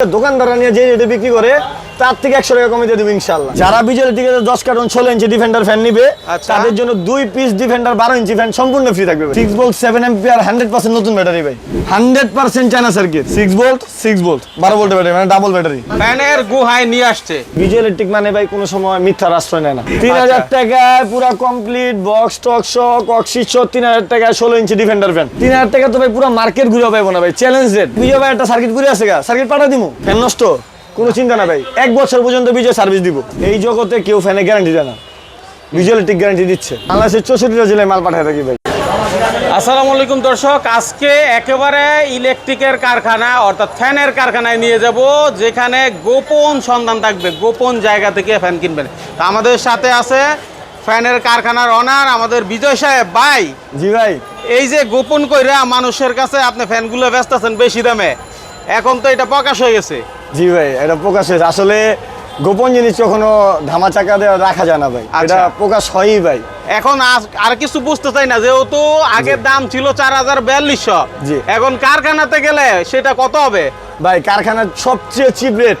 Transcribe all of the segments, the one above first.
দোকানদাররা নিয়ে যে রেটে বিক্রি করে তার থেকে একশো টাকা কমে দিয়ে দেবো ইনশাল্লাহ যারা বিজয়ের দিকে দশ কার্টন ষোলো ইঞ্চি ডিফেন্ডার ফ্যান নিবে আচ্ছা। তাদের জন্য দুই পিস ডিফেন্ডার বারো ইঞ্চি ফ্যান সম্পূর্ণ ফ্রি থাকবে six volt seven ampere hundred percent নতুন ব্যাটারি ভাই। Hundred percent China circuit six volt six volt বারো ভোল্টের ব্যাটারি মানে ডাবল ব্যাটারি ফ্যানের গুহায় নিয়ে আসছে। বিজয় ইলেকট্রিক মানে ভাই কোনো সময় মিথ্যার আশ্রয় নেয় না। তিন হাজার টাকায় পুরো কমপ্লিট বক্স টক শো তিন হাজার টাকায় ষোলো ইঞ্চি ডিফেন্ডার ফ্যান তিন হাজার টাকা তো ভাই পুরো মার্কেট ঘুরে পাইবো না ভাই চ্যালেঞ্জ রেট বিজয় ভাই একটা সার্কিট ঘুরে আছে গা। সার্কিট পাঠা দিমু। ফ্যান নষ্ট। কোনো চিন্তা না ভাই এক বছর পর্যন্ত বিজয় সার্ভিস দিব। এই জগতে কেউ ফ্যানে গ্যারান্টি দেয় না। বিজয় ইলেকট্রিক গ্যারান্টি দিচ্ছে। বাংলাদেশের চৌষট্টিটা জেলায় মাল পাঠায় থাকি ভাই। আসসালামু আলাইকুম দর্শক আজকে একেবারে ইলেকট্রিকের কারখানা অর্থাৎ ফ্যানের কারখানায় নিয়ে যাব যেখানে গোপন সন্ধান থাকবে গোপন জায়গা থেকে ফ্যান কিনবেন। তা আমাদের সাথে আছে ফ্যানের কারখানার অনার আমাদের বিজয় সাহেব। ভাই জি ভাই। এই যে গোপন কইরা মানুষের কাছে আপনি ফ্যানগুলো ব্যস্ত আছেন বেশি দামে এখন তো এটা প্রকাশ হয়ে গেছে। জি ভাই এটা প্রকাশ হয়েছে। আসলে গোপন জিনিস কখনো ধামা চাকা দিয়ে রাখা যায় না ভাই। আচ্ছা। এটা প্রকাশ হয়ই ভাই। এখন আর কিছু বুঝতে চাই না যেহেতু আগের দাম ছিল চার হাজার বিয়াল্লিশশো। জি। এখন কারখানাতে গেলে সেটা কত হবে? ভাই কারখানার সবচেয়ে চিপ রেট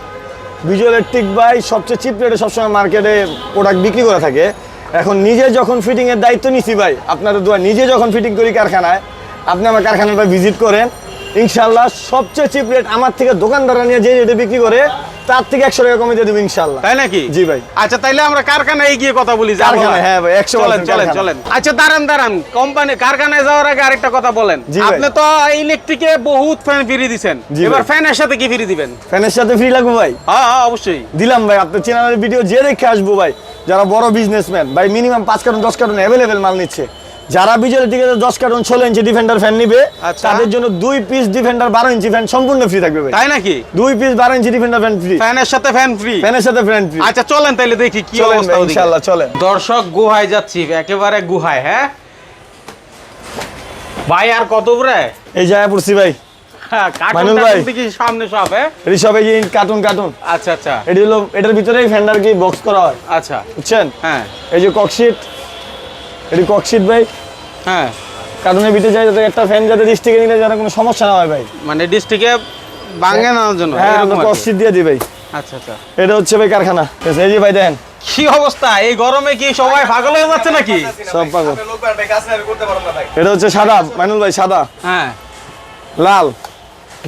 বিজয় ইলেকট্রিক ভাই সবচেয়ে চিপ রেটে সবসময় মার্কেটে প্রোডাক্ট বিক্রি করে থাকে। এখন নিজে যখন ফিটিংয়ের দায়িত্ব নিছি ভাই আপনাদের দোয়া নিজে যখন ফিটিং করি কারখানায় আপনি আমার কারখানাটা ভিজিট করেন। ইনশাল্লাহ সবচেয়ে চিপ রেট আমার থেকে দোকানদাররা নিয়ে যে রেটে বিক্রি করে তার থেকে একশো টাকা কমে দিয়ে দেবো ইনশাল্লাহ তাই নাকি? জি ভাই। আচ্ছা তাইলে আমরা কারখানায় গিয়ে কথা বলি কারখানায়, হ্যাঁ ভাই, 100% চলেন চলেন। চলেন। আচ্ছা দাঁড়ান দাঁড়ান। কোম্পানি কারখানায় যাওয়ার আগে আরেকটা কথা বলেন। আপনি তো ইলেকট্রিকে বহুত ফ্যান ফ্রি দিছেন। এবার। ফ্যানের সাথে কি ফ্রি দিবেন? ফ্যানের সাথে ফ্রি লাগবে ভাই। হ্যাঁ হ্যাঁ, অবশ্যই। দিলাম ভাই আপনার চ্যানেলের ভিডিও যে দেখে আসব ভাই। যারা বড় বিজনেসম্যান ভাই মিনিমাম পাঁচ কারণ দশ কার্টন অ্যাভেলেবেল মাল নিচ্ছে। যারা বিজয় দিকে দশ কার্টন ষোলো ইঞ্চি ডিফেন্ডার ফ্যান নিবে আচ্ছা। তাদের জন্য দুই পিস ডিফেন্ডার বারো ইঞ্চি ফ্যান সম্পূর্ণ ফ্রি থাকবে তাই নাকি? দুই পিস বারো ইঞ্চি ডিফেন্ডার ফ্যান ফ্রি ফ্যানের সাথে ফ্যান ফ্রি ফ্যানের সাথে ফ্যান ফ্রি আচ্ছা চলেন তাইলে দেখি কি অবস্থা ইনশাআল্লাহ চলেন। দর্শক গুহায় যাচ্ছি একেবারে গুহায় হ্যাঁ? ভাই আর কত উপরে এই জায়গায় পড়ছি ভাই। সামনে সব হ্যাঁ? কার্টুন কার্টুন আচ্ছা আচ্ছা। এটি হলো এটার ভিতরেই ফ্যান্ডার কি বক্স করা হয়? আচ্ছা। বুঝছেন? হ্যাঁ। এই যে ককশিট এটি ককশিট ভাই। হ্যাঁ। কার্টুনের ভিতরে যায় যাতে একটা ফ্যান যাতে দৃষ্টিকে নিলে যাতে কোনো সমস্যা না হয় ভাই। মানে ডিস্ট্রিক্টে বাঙ্গে নেওয়ার জন্য হ্যাঁ এরকম আমরা ককশিট দিয়ে দিই ভাই। আচ্ছা আচ্ছা। এটা হচ্ছে ভাই কারখানা। এই যে ভাই দেখেন কি অবস্থা? এই গরমে কি সবাই পাগল হয়ে যাচ্ছে নাকি? সব পাগল। এটা হচ্ছে সাদা মাইনুল ভাই সাদা। হ্যাঁ। লাল।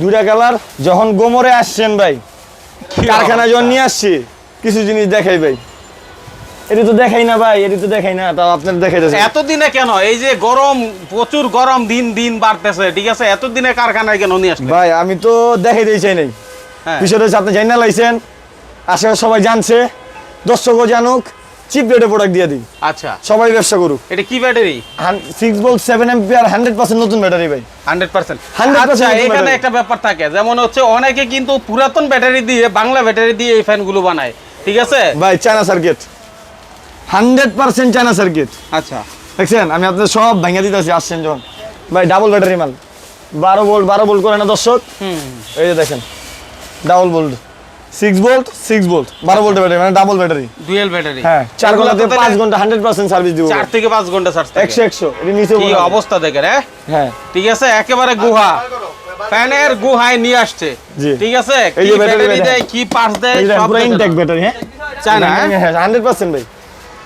দুইটা কালার যখন গোমরে আসছেন ভাই। কি কারখানা? যখন নিয়ে আসছি কিছু জিনিস দেখাই ভাই। এটি তো দেখাই না ভাই এটি তো দেখাই না তাও আপনার দেখাই যাচ্ছে এতদিনে কেন? এই যে গরম প্রচুর গরম দিন দিন বাড়তেছে ঠিক আছে? এতদিনে কারখানায় কেন নিয়ে আসলে ভাই আমি তো দেখাই দিই চাই নাই। হ্যাঁ। বিষয়টা হচ্ছে আপনি জানি লাইছেন আশেপাশে সবাই জানছে দর্শকও জানুক চিপ রেটে প্রোডাক্ট দিয়ে দিই। আচ্ছা। সবাই ব্যবসা করুক। এটা কি battery? Six volt seven ampere hundred percent নতুন ব্যাটারি ভাই। হান্ড্রেড পার্সেন্ট 100% আচ্ছা এখানে একটা ব্যাপার থাকে যেমন হচ্ছে অনেকে কিন্তু পুরাতন ব্যাটারি দিয়ে বাংলা ব্যাটারি দিয়ে এই ফ্যানগুলো বানায় ঠিক আছে? ভাই China circuit hundred percent China circuit আচ্ছা। দেখছেন? আমি আপনাদের সব ভেঙে দিতেছি আসছেন যখন। ভাই ডাবল ব্যাটারি মাল। বারো ভোল্ট বারো ভোল্ট করে না দর্শক? এই যে দেখেন double volt six volt six volt বারো ভোল্টের ব্যাটারি মানে ডাবল ব্যাটারি ডুয়েল ব্যাটারি হ্যাঁ চার ঘন্টাতে পাঁচ ঘণ্টা হান্ড্রেড পার্সেন্ট সার্ভিস দিব। চার থেকে পাঁচ ঘণ্টা চার্জ একশো একশো এটি নিচে অবস্থা দেখেন হ্যাঁ? হ্যাঁ। ঠিক আছে? একেবারে গুহা। ফ্যানের গুহায় নিয়ে আসছে। ঠিক আছে? কি ব্যাটারি দেয় কি পার্টস দেয় সব ইনটেক ব্যাটারি হ্যাঁ? চায়না, হ্যাঁ? হ্যাঁ? হান্ড্রেড পার্সেন্ট ভাই।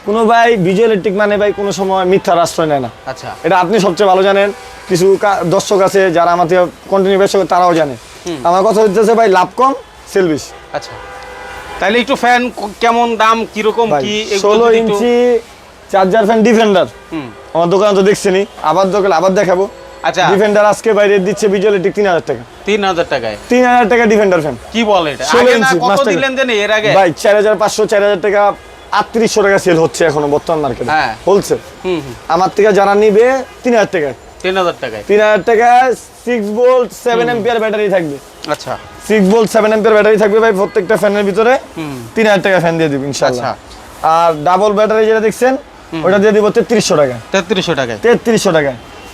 কোনো ভাই ভিজুয়াল ইলেকট্রিক মানে ভাই কোনো সময় মিথ্যার আশ্রয় নেয় না। আচ্ছা। এটা আপনি সবচেয়ে ভালো জানেন। কিছু দর্শক আছে যারা থেকে কন্টিনিউ ব্যবসা করে তারাও জানে। আমার কথা হচ্ছে ভাই লাভ কম সেল বেশি। আচ্ছা। তাহলে একটু ফ্যান কেমন দাম কীরকম কি ষোলো ইঞ্চি চার্জার ফ্যান ডিফেন্ডার হুম, আমার দোকানে তো দেখছেনি আবার দোকানে আবার দেখাবো। আচ্ছা। ডিফেন্ডার আজকে বাইরে দিচ্ছে ভিজুয়াল ইলেকট্রিক তিন হাজার টাকা। তিন হাজার টাকায়? তিন হাজার টাকা ডিফেন্ডার ফ্যান কি বলে এটা? 16 আগে ইঞ্চি, কত মাস্টার। দিলেন এর আগে? ভাই চার হাজার পাঁচশো চার হাজার টাকা আটত্রিশশো টাকা সেল হচ্ছে এখনও বর্তমান মার্কেটে হ্যাঁ। হোলসেল হুম, আমার থেকে যারা নিবে তিন হাজার টাকা তিন হাজার টাকায়। তিন হাজার টাকা six volt seven ampere battery থাকবে। আচ্ছা। Six volt seven ampere battery থাকবে ভাই প্রত্যেকটা ফ্যানের ভিতরে। তিন হাজার টাকা ফ্যান দিয়ে দিব ইনশাল্লাহ আচ্ছা। আর ডাবল ব্যাটারি যেটা দেখছেন ওটা দিয়ে দিব তেত্রিশশো টাকা তেত্রিশশো টাকায়। তেত্রিশশো টাকা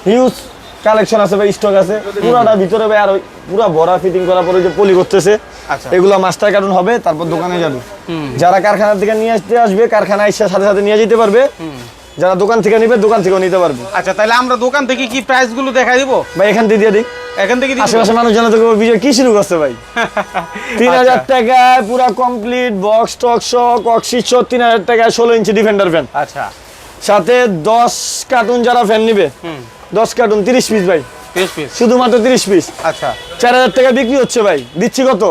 হিউজ কালেকশন আছে ভাই স্টক আছে। পুরাটা ভিতরে ভাই আর ওই পুরা ভরা ফিটিং করার পরে যে পলি করতেছে। এগুলো মাস্টার কার্টুন হবে তারপর দোকানে যাবে। যারা কারখানা থেকে নিয়ে আসতে আসবে কারখানা এসে সাথে সাথে নিয়ে যেতে পারবে। যারা দোকান থেকে নিবে দোকান থেকেও নিতে পারবে। আচ্ছা তাহলে আমরা দোকান থেকে কি প্রাইসগুলো দেখাই দিব? ভাই এখান থেকে দিয়ে দিই। এখান থেকে আশেপাশে মানুষ জানাতে করব বিজয় কি শুরু করছে ভাই? তিন হাজার আচ্ছা। টাকায় পুরা কমপ্লিট বক্স টক শক অক্সিচ তিন হাজার টাকায় ষোলো ইঞ্চি ডিফেন্ডার ফ্যান আচ্ছা। সাথে দশ কার্টুন যারা ফ্যান নিবে দশ কার্টুন তিরিশ পিস ভাই। পিস পিস শুধুমাত্র তিরিশ পিস আচ্ছা। চার হাজার টাকা বিক্রি হচ্ছে ভাই। দিচ্ছি কত?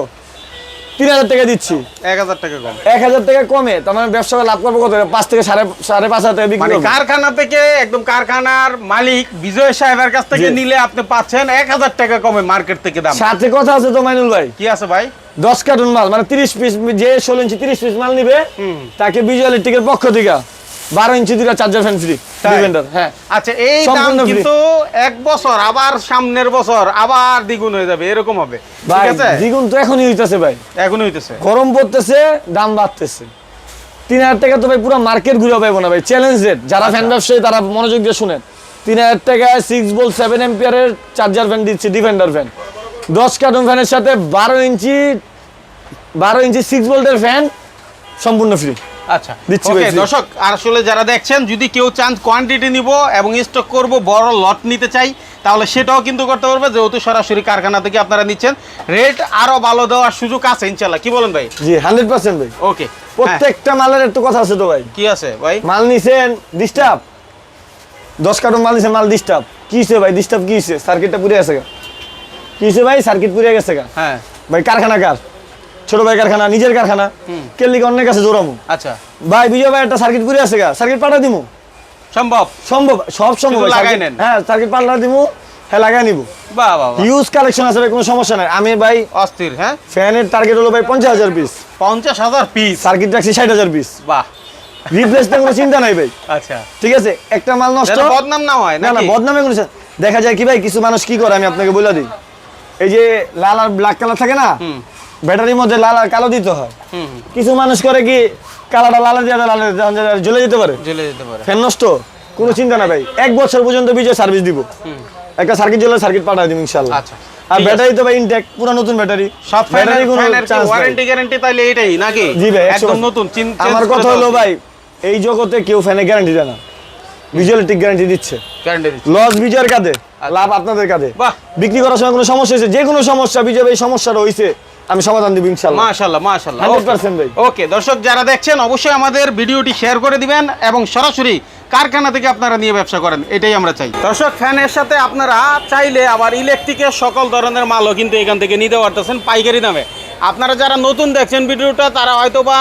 তিন হাজার টাকা দিচ্ছি। এক হাজার টাকা কম। এক হাজার টাকা কমে তার মানে ব্যবসা লাভ করব কত? পাঁচ থেকে সাড়ে সাড়ে পাঁচ হাজার টাকা বিক্রি মানে কারখানা থেকে একদম কারখানার মালিক বিজয় সাহেবের কাছ থেকে নিলে আপনি পাচ্ছেন এক হাজার টাকা কমে মার্কেট থেকে দাম। সাথে কথা আছে তো মাইনুল ভাই? কি আছে ভাই? দশ কার্টুন মাল মানে তিরিশ পিস যে ষোলো ইঞ্চি তিরিশ পিস মাল নিবে তাকে বিজয়ালের টিকের পক্ষ থেকে। বারো ইঞ্চি দুটা চার্জার ফ্যান ফ্রি তাই? ডিফেন্ডার হ্যাঁ। আচ্ছা এই দাম কিন্তু এক বছর আবার সামনের বছর আবার দ্বিগুণ হয়ে যাবে এরকম হবে। ঠিক আছে? দ্বিগুণ তো এখনই হইতেছে ভাই। এখন হইতেছে। গরম পড়তেছে দাম বাড়তেছে। তিন হাজার টাকা তো ভাই পুরো মার্কেট ঘুরে পাইবো না ভাই চ্যালেঞ্জ রেট যারা আচ্ছা। ফ্যান ব্যবসায়ী তারা মনোযোগ দিয়ে শুনেন। তিন হাজার টাকায় সিক্স বল সেভেন এম্পিয়ারের চার্জার ফ্যান দিচ্ছে ডিফেন্ডার ফ্যান দশ কার্টুন ফ্যানের সাথে বারো ইঞ্চি বারো ইঞ্চি সিক্স ভোল্টের ফ্যান সম্পূর্ণ ফ্রি আচ্ছা ওকে দর্শক আর আসলে যারা দেখছেন যদি কেউ চান কোয়ান্টিটি নিব এবং স্টক করব বড় লট নিতে চাই তাহলে সেটাও কিন্তু করতে পারবে যেহেতু সরাসরি কারখানা থেকে আপনারা নিচ্ছেন। রেট আরও ভালো দেওয়ার সুযোগ আছে ইনশাল্লাহ কি বলেন ভাই? জি হান্ড্রেড পার্সেন্ট ভাই। ওকে প্রত্যেকটা মালের একটু কথা আছে তো ভাই। কি আছে ভাই? মাল নিছেন ডিস্টার্ব দশ কার্টুন মাল নিছেন মাল ডিস্টার্ব কি হয়েছে ভাই ডিস্টার্ব কি হয়েছে সার্কিটটা পুড়ে গেছে কি হয়েছে ভাই? সার্কিট পুড়ে গেছে হ্যাঁ। ভাই কারখানা কার ছোট ভাই কারখানা নিজের কারখানা। কেলিকে অন্যের কাছে জোরামু। আচ্ছা। ভাই বিজয় ভাই একটা সার্কিট পুড়ে আছে গা। সার্কিট পাঠা দিমু? সম্ভব? সম্ভব সব সম্ভব। হ্যাঁ সার্কিট পাল্টা দিমু হ্যাঁ লাগাই নিবো। বাহ বাহ বাহ। হিউজ কালেকশন আছে ভাই কোনো সমস্যা নাই। আমি ভাই অস্থির হ্যাঁ? ফ্যানের টার্গেট হলো ভাই পঞ্চাশ হাজার পিস পঞ্চাশ হাজার পিস সার্কিট রাখছি ষাট হাজার পিস বাহ। রিপ্লেসমেন্ট কোনো চিন্তা নাই ভাই। আচ্ছা। ঠিক আছে একটা মাল নষ্ট। বদনাম না হয় না না বদনামে কোনো দেখা যায় কি ভাই কিছু মানুষ কি করে আমি আপনাকে বলে দিই। এই যে লাল আর ব্ল্যাক কালার থাকে না? ব্যাটারির মধ্যে লাল আর কালো দিতে হয়। কিছু মানুষ করে কি কালারটা লাল দিয়ে লাল জ্বলে যেতে পারে। জ্বলে যেতে পারে। ফ্যান নষ্ট? কোনো চিন্তা না ভাই। এক বছর পর্যন্ত বিজয় সার্ভিস দিব। একটা সার্কিট জ্বলে সার্কিট পাঠাই দিব ইনশাল্লাহ আচ্ছা, আর ব্যাটারি তো ভাই ইনটেক পুরো নতুন ব্যাটারি। সব ব্যাটারি কোনো ওয়ারেন্টি গ্যারান্টি তাহলে এটাই নাকি? জি ভাই একদম নতুন আমার কথা হলো ভাই এই জগতে কেউ ফ্যানে গ্যারান্টি দেয় না। ভিজুয়ালিটিক গ্যারান্টি দিচ্ছে। গ্যারান্টি লস বিজয়ের কাঁধে। লাভ আপনাদের কাছে। বাহ। বিক্রি করার সময় কোনো সমস্যা হয়েছে? যে কোনো সমস্যা বিজয় ভাই সমস্যাটা হয়েছে আমি সমাধান দিব ইনশাল্লাহ মাশাআল্লাহ মাশাআল্লাহ। 100% ভাই। ওকে দর্শক যারা দেখছেন অবশ্যই আমাদের ভিডিওটি শেয়ার করে দিবেন এবং সরাসরি কারখানা থেকে আপনারা নিয়ে ব্যবসা করেন এটাই আমরা চাই। দর্শক ফ্যানের সাথে আপনারা চাইলে আবার ইলেকট্রিকের সকল ধরনের মালও কিন্তু এখান থেকে নিতে পারতেছেন পাইকারি দামে। আপনারা যারা নতুন দেখছেন ভিডিওটা তারা হয়তো বা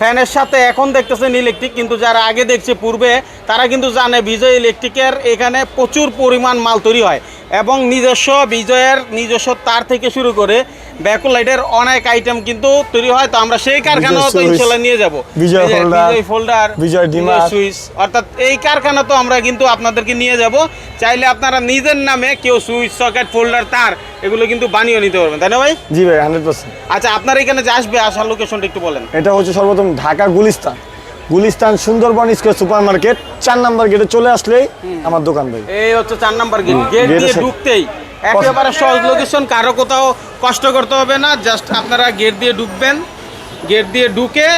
ফ্যানের সাথে এখন দেখতেছেন ইলেকট্রিক কিন্তু যারা আগে দেখছে পূর্বে, তারা কিন্তু জানে বিজয় ইলেকট্রিকের এখানে প্রচুর পরিমাণ মাল তৈরি হয়। এবং নিজস্ব বিজয়ের নিজস্ব তার থেকে শুরু করে ব্যাকুলাইটের অনেক আইটেম কিন্তু তৈরি হয়। তো আমরা সেই কারখানাও তো ইনশাল্লাহ নিয়ে যাব। Bijoy folder, Bijoy folder Bijoy dimmer. Switch. অর্থাৎ এই কারখানা তো আমরা কিন্তু আপনাদেরকে নিয়ে যাব। চাইলে আপনারা নিজের নামে কেউ সুইচ সকেট ফোল্ডার তার এগুলো কিন্তু বানিয়ে নিতে পারবেন। তাই না ভাই? জি ভাই হান্ড্রেড পার্সেন্ট আচ্ছা আপনার এখানে যে আসবে আসার লোকেশনটা একটু বলেন। এটা হচ্ছে সর্বপ্রথম Dhaka Gulistan. Gulistan Sundarban square super market চার নাম্বার গেটে চলে আসলেই আমার দোকান ভাই। এই হচ্ছে চার নাম্বার গেট গেট দিয়ে ঢুকতেই একেবারে সহজ লোকেশন কারও কোথাও কষ্ট করতে হবে না জাস্ট আপনারা গেট দিয়ে ঢুকবেন। গেট দিয়ে ঢুকে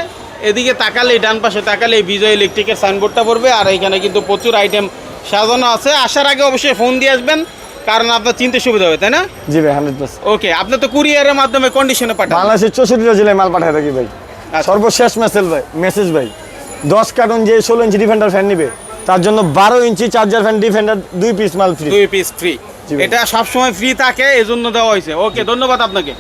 এদিকে তাকালে ডান পাশে তাকালে বিজয় ইলেকট্রিকের সাইনবোর্ডটা পড়বে আর এখানে কিন্তু প্রচুর আইটেম সাজানো আছে। আসার আগে অবশ্যই ফোন দিয়ে আসবেন কারণ আপনার চিনতে সুবিধা হবে তাই না? জি ভাই হান্ড্রেড ওকে আপনি তো কুরিয়ারের মাধ্যমে কন্ডিশনে পাঠান। বাংলাদেশের চৌষট্টিটা জেলায় মাল পাঠায় থাকি ভাই। আচ্ছা। সর্বশেষ মেসেজ ভাই মেসেজ ভাই। দশ কার্টন যে ষোলো ইঞ্চি ডিফেন্ডার ফ্যান নিবে তার জন্য বারো ইঞ্চি চার্জার ফ্যান ডিফেন্ডার দুই পিস মাল ফ্রি দুই পিস ফ্রি। এটা সবসময় ফ্রি থাকে এজন্য দেওয়া হয়েছে। ওকে ধন্যবাদ আপনাকে।